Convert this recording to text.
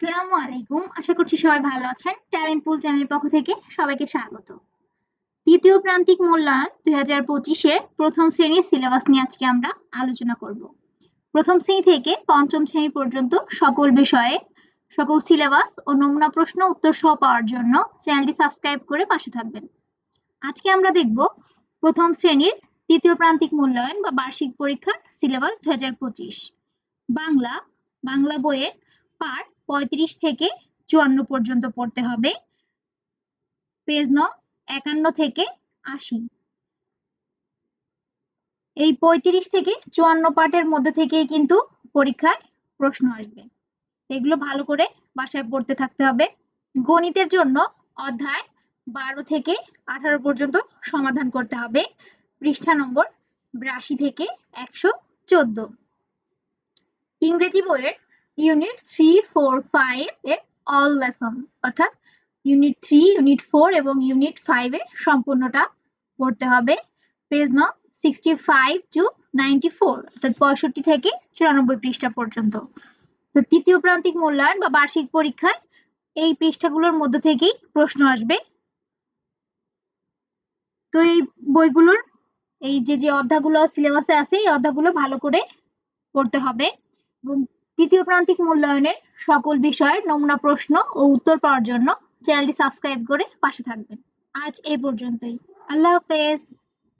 আসসালামু আলাইকুম। আশা করছি সবাই ভালো আছেন। ট্যালেন্ট পুল চ্যানেলের পক্ষ থেকে সবাইকে স্বাগত। তৃতীয় প্রান্তিক মূল্যায়ন দুই হাজার পঁচিশের প্রথম শ্রেণির সিলেবাস নিয়ে আজকে আমরা আলোচনা করব। প্রথম শ্রেণি থেকে পঞ্চম শ্রেণি পর্যন্ত সকল বিষয়ে, সকল সিলেবাস ও নমুনা প্রশ্ন উত্তর সহ পাওয়ার জন্য চ্যানেলটি সাবস্ক্রাইব করে পাশে থাকবেন। আজকে আমরা দেখব প্রথম শ্রেণির তৃতীয় প্রান্তিক মূল্যায়ন বা বার্ষিক পরীক্ষার সিলেবাস দুই হাজার পঁচিশ। বাংলা বাংলা বইয়ের পার পঁয়ত্রিশ থেকে চুয়ান্ন পর্যন্ত পড়তে হবে। পেজ ন, একান্ন থেকে আশি। এই পঁয়ত্রিশ থেকে চুয়ান্ন পার্টের মধ্যে থেকেই কিন্তু পরীক্ষায় প্রশ্ন আসবে। এগুলো ভালো করে বাসায় পড়তে থাকতে হবে। গণিতের জন্য অধ্যায় বারো থেকে আঠারো পর্যন্ত সমাধান করতে হবে। পৃষ্ঠা নম্বর বিরাশি থেকে একশো চোদ্দ। ইংরেজি বইয়ের ইউনিট থ্রি ফোর ফাইভ এর অল লেসন অর্থাৎ ইউনিট থ্রি ইউনিট ফোর এবং ইউনিট ফাইভ এর সম্পূর্ণটা পড়তে হবে page no sixty five to ninety four অর্থাৎ পঁয়ষট্টি থেকে চুরানব্বই পৃষ্ঠা পর্যন্ত। তো তৃতীয় প্রান্তিক মূল্যায়ন বা বার্ষিক পরীক্ষায় এই পৃষ্ঠাগুলোর মধ্যে থেকেই প্রশ্ন আসবে। তো এই বইগুলোর এই যে যে অধ্যায়গুলো সিলেবাসে আছে, এই অধ্যায়গুলো ভালো করে পড়তে হবে এবং তৃতীয় প্রান্তিক মূল্যায়নের সকল বিষয়ের নমুনা প্রশ্ন ও উত্তর পাওয়ার জন্য চ্যানেলটি সাবস্ক্রাইব করে পাশে থাকবেন। আজ এই পর্যন্তই। আল্লাহ হাফেজ।